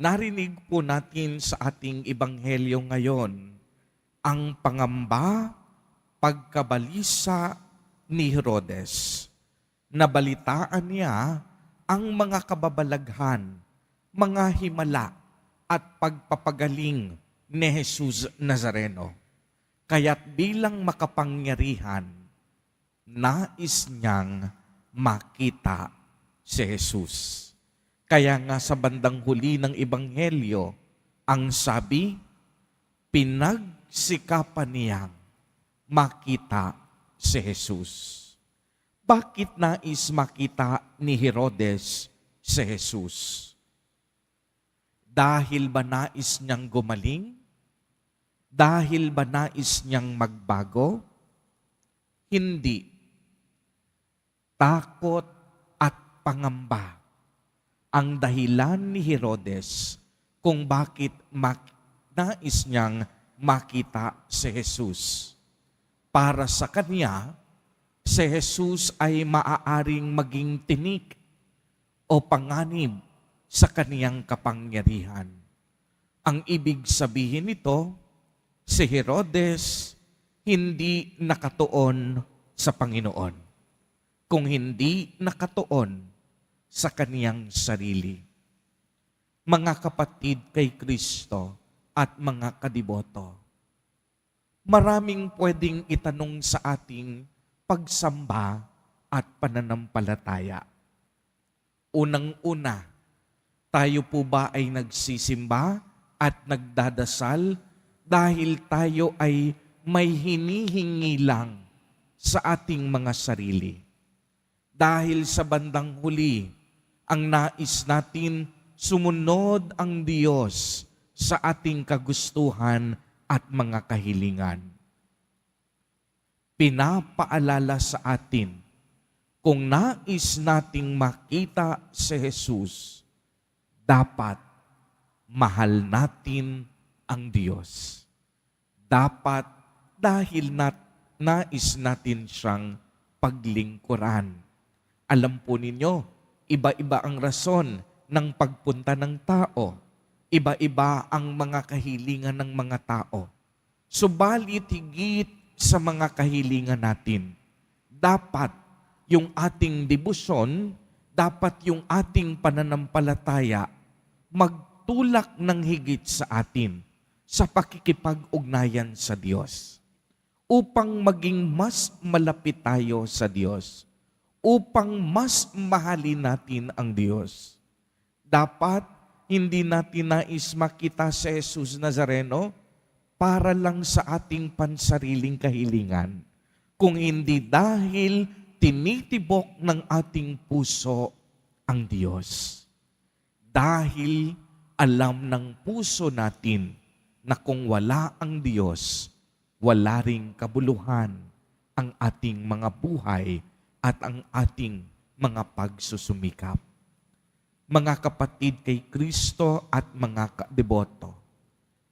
Narinig po natin sa ating ebanghelyo ngayon ang pangamba, pagkabalisa ni Herodes. Nabalitaan niya ang mga kababalaghan, mga himala at pagpapagaling ni Jesus Nazareno. Kaya't bilang makapangyarihan, nais niyang makita si Jesus. Kaya nga sa bandang huli ng Ebanghelyo, ang sabi, pinagsikapan niyang makita si Jesus. Bakit nais makita ni Herodes si Jesus? Dahil ba nais niyang gumaling? Dahil ba nais niyang magbago? Hindi. Takot at pangamba ang dahilan ni Herodes kung bakit nais niyang makita si Jesus. Para sa kanya, si Jesus ay maaaring maging tinik o panganib sa kaniyang kapangyarihan. Ang ibig sabihin nito, si Herodes hindi nakatuon sa Panginoon. Kung hindi nakatuon sa kaniyang sarili. Mga kapatid kay Kristo at mga kadiboto, maraming pwedeng itanong sa ating pagsamba at pananampalataya. Unang-una, tayo po ba ay nagsisimba at nagdadasal dahil tayo ay may hinihingi lang sa ating mga sarili? Dahil sa bandang huli, ang nais natin sumunod ang Diyos sa ating kagustuhan at mga kahilingan. Pinapaalala sa atin, kung nais nating makita si Jesus, dapat mahal natin ang Diyos. Dapat dahil nat, nais natin siyang paglingkuran. Alam po ninyo, iba-iba ang rason ng pagpunta ng tao. Iba-iba ang mga kahilingan ng mga tao. Subalit higit sa mga kahilingan natin, dapat yung ating debosyon, dapat yung ating pananampalataya magtulak ng higit sa atin sa pakikipag-ugnayan sa Diyos upang maging mas malapit tayo sa Diyos upang mas mahalin natin ang Diyos. Dapat hindi natin nais makita si Jesus Nazareno para lang sa ating pansariling kahilingan, kung hindi dahil tinitibok ng ating puso ang Diyos. Dahil alam ng puso natin na kung wala ang Diyos, wala ring kabuluhan ang ating mga buhay at ang ating mga pagsusumikap. Mga kapatid kay Kristo at mga deboto,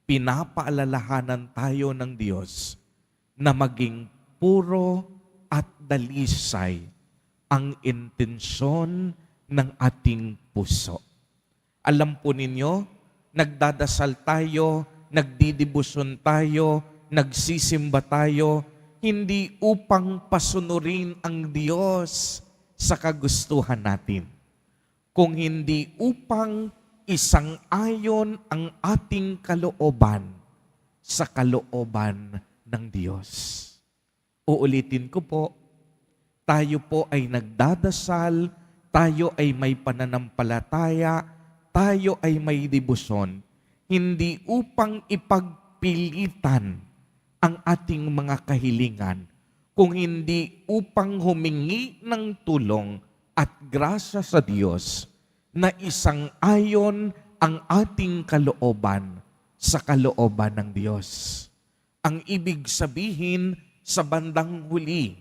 pinapaalalahanan tayo ng Diyos na maging puro at dalisay ang intensyon ng ating puso. Alam po ninyo, nagdadasal tayo, nagdidibusyon tayo, nagsisimba tayo, hindi upang pasunurin ang Diyos sa kagustuhan natin, kung hindi upang isang ayon ang ating kalooban sa kalooban ng Diyos. Uulitin ko po, tayo po ay nagdadasal, tayo ay may pananampalataya, tayo ay may debosyon, hindi upang ipagpilitan ang ating mga kahilingan, kung hindi upang humingi ng tulong at grasya sa Diyos na isang ayon ang ating kalooban sa kalooban ng Diyos. Ang ibig sabihin sa bandang huli,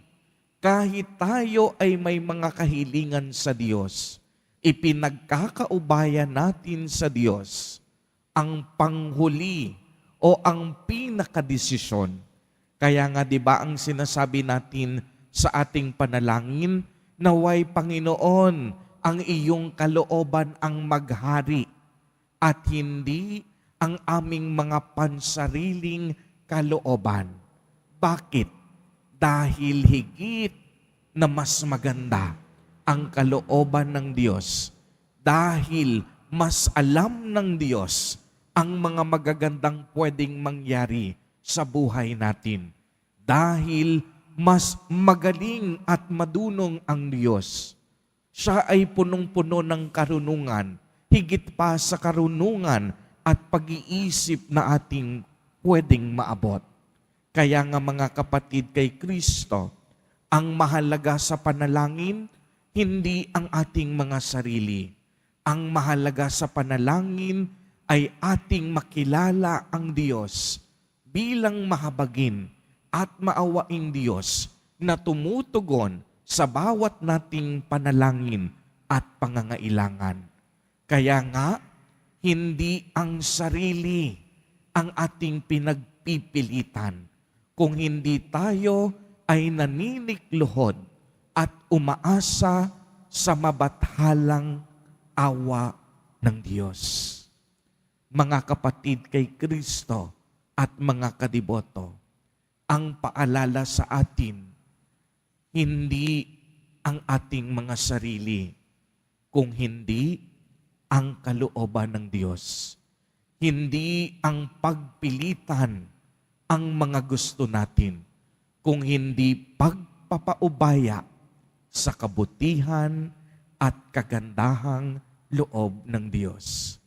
kahit tayo ay may mga kahilingan sa Diyos, ipinagkakaubayan natin sa Diyos ang panghuli o ang pinakadesisyon. Kaya nga 'di ba ang sinasabi natin sa ating panalangin, naway Panginoon ang iyong kalooban ang maghari. at hindi ang aming mga pansariling kalooban. Bakit? Dahil higit na mas maganda ang kalooban ng Diyos. Dahil mas alam ng Diyos ang mga magagandang pwedeng mangyari sa buhay natin. Dahil mas magaling at madunong ang Diyos. Siya ay punong-puno ng karunungan, higit pa sa karunungan at pag-iisip na ating pwedeng maabot. Kaya nga mga kapatid kay Kristo, ang mahalaga sa panalangin, hindi ang ating mga sarili. Ang mahalaga sa panalangin ay ating makilala ang Diyos bilang mahabagin at maawaing Diyos na tumutugon sa bawat nating panalangin at pangangailangan. Kaya nga, hindi ang sarili ang ating pinagpipilitan kung hindi tayo ay naninikluhod at umaasa sa mabathalang awa ng Diyos. Mga kapatid kay Kristo at mga kadiboto, ang paalala sa atin, hindi ang ating mga sarili, kung hindi ang kalooban ng Diyos. Hindi ang pagpilitan ang mga gusto natin, kung hindi pagpapaubaya sa kabutihan at kagandahang loob ng Diyos.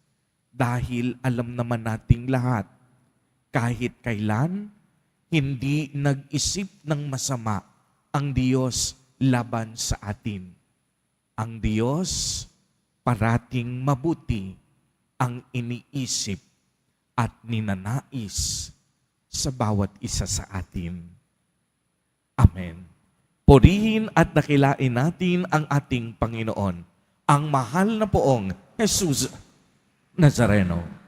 Dahil alam naman nating lahat, kahit kailan, hindi nag-isip ng masama ang Diyos laban sa atin. Ang Diyos parating mabuti ang iniisip at ninanais sa bawat isa sa atin. Amen. Purihin at dakilain natin ang ating Panginoon, ang mahal na poong Jesus Nazareno.